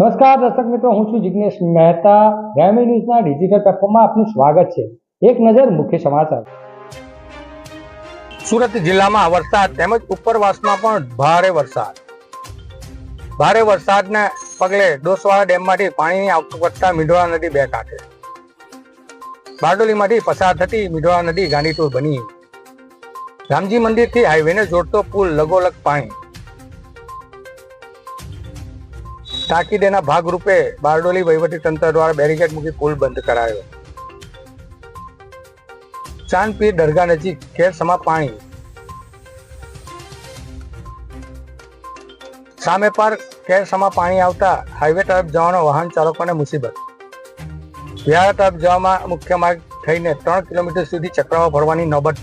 નમસ્કાર દર્શક મિત્રો, હું છું જિગ્નેશ મહેતા. ગ્રામી ન્યૂઝના ડિજિટલ પ્લેટફોર્મમાં આપનું સ્વાગત છે. એક નજર મુખ્ય સમાચાર. સુરત જિલ્લામાં વરસાદ તેમજ ઉપરવાસમાં પણ ભારે વરસાદ. ભારે વરસાદને પગલે ડોસવાળા ડેમમાંથી પાણીની વધતા મીંઢોળા નદી બે કાંઠે. બારડોલીમાંથી પસાર થતી મીંઢોળા નદી ગાંડીતુર બની. રામજી મંદિરથી હાઈવેને જોડતો પુલ લગોલગ પાણી. તાકીદેના ભાગરૂપે બારડોલી વહીવટી તંત્ર દ્વારા બેરિકેડ મૂકી પુલ બંધ કરાયો. ચાંદપીર દરગાહ નજીક ખેરસમા પાણી. સામે પર ખેરસમા પાણી આવતા હાઈવે તરફ જવાનો વાહન ચાલકોને મુસીબત. વિહાર તરફ જવામાં મુખ્ય માર્ગ થઈને ત્રણ કિલોમીટર સુધી ચક્રમાં ભરવાની નોબત